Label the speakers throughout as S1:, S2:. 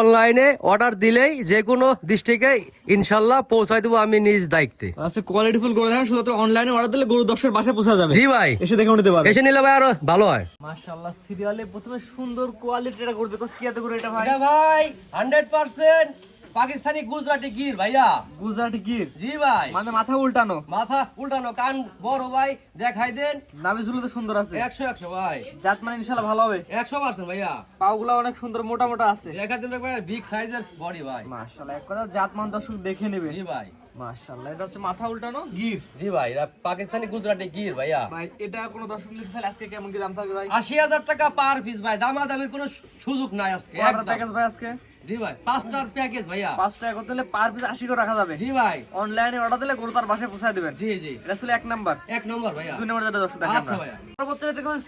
S1: অনলাইনে অর্ডার দিলেই যে কোনো ডিস্ট্রিক্টে ইনশাল্লাহ পৌঁছাই দেবো আমি নিজ দায়িত্বে।
S2: আচ্ছা কোয়ালিটি ফুল গরু দেখেন শুধু অনলাইনে অর্ডার দিলে গরু দর্শকের বাসায় পৌঁছা যাবে।
S1: জি ভাই।
S2: এসে দেখে নিতে পারবে।
S1: এসে নিলে ভাই আরও ভালো হয়।
S2: মাশাআল্লাহ সিরিয়ালে প্রথমে সুন্দর কোয়ালিটি এটা গরু দেখো কি এত গরু এটা ভাই?
S1: এটা ভাই হান্ড্রেড পার্সেন্ট পাকিস্তানি গুজরাটি গির ভাইয়া।
S2: গুজরাটি গির?
S1: জি ভাই।
S2: মানে মাথা উল্টানো?
S1: মাথা উল্টানো কান বড় ভাই। দেখাই দেন।
S2: নাভি তো সুন্দর আছে।
S1: একশো একশো ভাই।
S2: জাত মানে ইনশাআল্লাহ ভালো হবে।
S1: একশো পার্সেন্ট ভাইয়া।
S2: পাগুলা অনেক সুন্দর মোটা মোটা আছে।
S1: দেখা দেন ভাই বিগ সাইজের বডি ভাই।
S2: মাশাআল্লাহ এক কথা জাত মান দর্শক দেখে নেবে।
S1: জি ভাই।
S2: মাশাআল্লাহ এটা হচ্ছে মাথা উল্টানো গির।
S1: জি ভাই এটা পাকিস্তানি গুজরাটি গির ভাইয়া।
S2: ভাই এটা কোনো দর্শক নিতে চাইলে আজকে কেমন কি দাম থাকবে ভাই?
S1: আশি হাজার টাকা পার পিস ভাই। দামাদামির কোনো সুযোগ নাই আজকে একদম।
S2: প্যাকেজ ভাই আজকে?
S1: জি ভাই পাঁচটার প্যাকেজ ভাইয়া।
S2: পাঁচ টাকা করতে পার পিস আশি করে রাখা যাবে।
S1: জি ভাই।
S2: অনলাইনে অর্ডার দিলে গরু তার বাসায় পৌঁছায় দিবেন।
S1: জি জি।
S2: এটা ছিল এক নাম্বার
S1: এক নম্বর ভাইয়া।
S2: দুই নম্বর যেটা দর্শক দেখেন
S1: আচ্ছা ভাইয়া।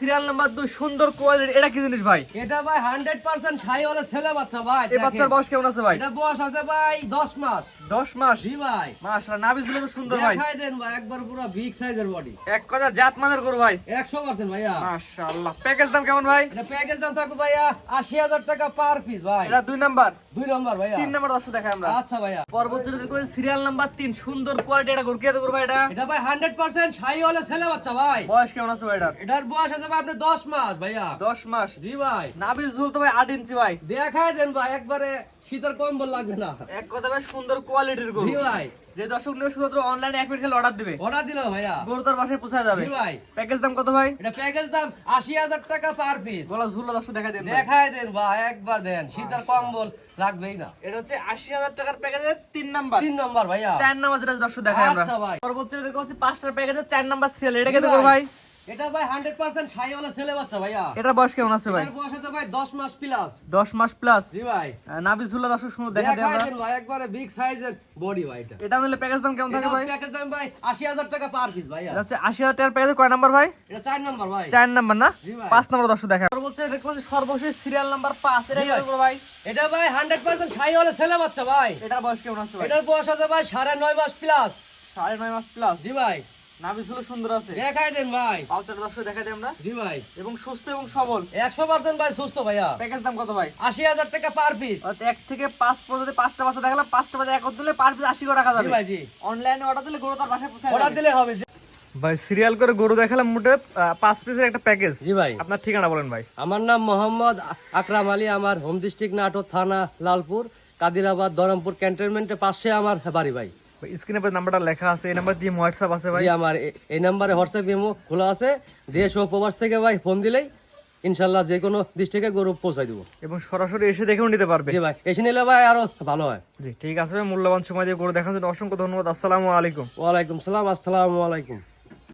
S2: সিরিয়াল নাম্বার দুই সুন্দর কোয়ালিটি এটা কি জিনিস ভাই?
S1: এটা ভাই হান্ড্রেড পার্সেন্ট ছাইওয়ালা ছেলে বাচ্চা ভাই
S2: এই বাচ্চার বয়স কেমন আছে ভাই?
S1: এটা বয়স আছে ভাই দশ মাস।
S2: দশ মাস।
S1: জি ভাই।
S2: মাশাআল্লাহ নাভি ঝুলে সুন্দর ভাই।
S1: দেখাই দেন ভাই একবার পুরো বিগ সাইজের বডি
S2: এক কথা জাত মানের গরু ভাই।
S1: একশো পার্সেন্ট ভাইয়া।
S2: মাশাআল্লাহ প্যাকেজ দাম কেমন ভাই?
S1: এটা প্যাকেজ দাম থাকবে ভাইয়া আশি হাজার টাকা পার পিস ভাই।
S2: এটা দুই নাম্বার?
S1: দুই নম্বর ভাইয়া।
S2: তিন নাম্বার দর্শক দেখাই আমরা।
S1: আচ্ছা ভাইয়া।
S2: পরবর্তী সিরিয়াল নাম্বার তিন? সুন্দর কোয়ালিটি এটা গরু কি গরু ভাই এটা?
S1: এটা ভাই হান্ড্রেড পার্সেন্ট ছাইওয়ালা ছেলে বাচ্চা ভাই।
S2: বয়স কেমন আছে ভাই এটার?
S1: এটার বয়স আছে ভাই আপনি দশ মাস ভাইয়া।
S2: দশ মাস।
S1: জি ভাই।
S2: নাভি ঝুল তো ভাই আট ইঞ্চি ভাই।
S1: দেখাই দেন ভাই একবারে শীতের কম্বল লাগবে না।
S2: এক কথা ভাই সুন্দর কোয়ালিটির গরু।
S1: ভাই।
S2: যে দর্শক নিয়ে শুধুমাত্র অনলাইনে এক মিনিট খেলে অর্ডার দিবে।
S1: অর্ডার দিল ভাইয়া।
S2: গরু তার বাসায় পৌঁছায় যাবে।
S1: ভাই।
S2: প্যাকেজ দাম কত ভাই?
S1: এটা প্যাকেজ দাম আশি হাজার টাকা পার পিস
S2: গলা ঝুল দর্শক দেখা দেন।
S1: দেখাই দেন ভাই একবার দেন। শীতের কম্বল রাখবেই না।
S2: এটা হচ্ছে আশি হাজার টাকার প্যাকেজের তিন নাম্বার
S1: তিন নম্বর ভাইয়া।
S2: চার নাম্বার যেটা দর্শক দেখাই আমরা।
S1: আচ্ছা ভাই।
S2: পরবর্তী দেখো পাঁচটার প্যাকেজের চার নাম্বার সেল এটা কে দেবো
S1: ভাই। এটা ভাই হান্ড্রেড পার্সেন্ট ছাইওয়ালা ছেলে বাচ্চা ভাইয়া।
S2: এটা বয়স কেমন আছে ভাই?
S1: এটার বয়স আছে ভাই দশ মাস প্লাস
S2: দশ মাস প্লাস
S1: জি ভাই।
S2: নাভি ঝুলা দর্শক শুনে দেখা দেন আমরা।
S1: ভাই একবারে বিগ সাইজের বডি ভাই এটা।
S2: এটা নিলে প্যাকেজ দাম কেমন থাকে ভাই?
S1: প্যাকেজ দাম ভাই আশি হাজার টাকা পার পিস ভাইয়া।
S2: এটা হচ্ছে টাকার প্যাকেজে কয় নাম্বার ভাই?
S1: এটা চার নম্বর ভাই।
S2: চার নাম্বার না?
S1: জি
S2: নাম্বার দর্শক দেখা। পরবর্তী দেখো হচ্ছে সর্বশেষ সিরিয়াল নাম্বার পাঁচ এটা কি
S1: ভাই। এটা ভাই হান্ড্রেড পার্সেন্ট ছাইওয়ালা ছেলে বাচ্চা ভাই।
S2: এটার বয়স কেমন আছে ভাই?
S1: এটার বয়স আছে ভাই সাড়ে নয় মাস প্লাস
S2: সাড়ে নয় মাস প্লাস
S1: জি ভাই।
S2: নাভি ঝুলে সুন্দর আছে।
S1: দেখাই দেন ভাই।
S2: পাঁচটা দর্শক দেখা দিই আমরা।
S1: জি ভাই।
S2: এবং সুস্থ এবং সবল।
S1: একশো পার্সেন্ট ভাই সুস্থ ভাইয়া।
S2: প্যাকেজ দাম কত ভাই?
S1: আশি হাজার টাকা পার পিস
S2: অর্থাৎ এক থেকে পাঁচ পর্যন্ত পাঁচটা বাচ্চা দেখালাম পাঁচটা বাচ্চা এক দিলে পার পিস আশি করে রাখা
S1: জি ভাই জি।
S2: অনলাইনে অর্ডার দিলে গরু তার বাসায় পৌঁছায়
S1: অর্ডার দিলে হবে
S2: ভাই সিরিয়াল করে গরু দেখালাম মোটে পাঁচ পিসের একটা প্যাকেজ
S1: জি ভাই।
S2: আপনার ঠিকানা বলেন ভাই।
S1: আমার নাম মোহাম্মদ আকরাম আলী আমার হোম ডিস্ট্রিক্ট নাটোর থানা লালপুর কাদিরাবাদ ধরমপুর ক্যান্টনমেন্টের পাশে আমার বাড়ি ভাই।
S2: স্ক্রিনে নাম্বারটা লেখা আছে এই নাম্বার দিয়ে হোয়াটসঅ্যাপ আছে ভাই।
S1: আমার এই নাম্বারে হোয়াটসঅ্যাপ ইমো খোলা আছে। দেশ ও প্রবাস থেকে ভাই ফোন দিলেই ইনশাল্লাহ যে কোনো ডিস্ট্রিক্টে গরু পৌঁছাই দেবো।
S2: এবং সরাসরি এসে দেখেও নিতে পারবে।
S1: জি ভাই এসে নিলে ভাই আরও ভালো হয়।
S2: জি ঠিক আছে ভাই মূল্যবান সময় দিয়ে গরু দেখার জন্য অসংখ্য ধন্যবাদ। আসসালামু আলাইকুম।
S1: ওয়ালাইকুম সালাম আসসালামু আলাইকুম।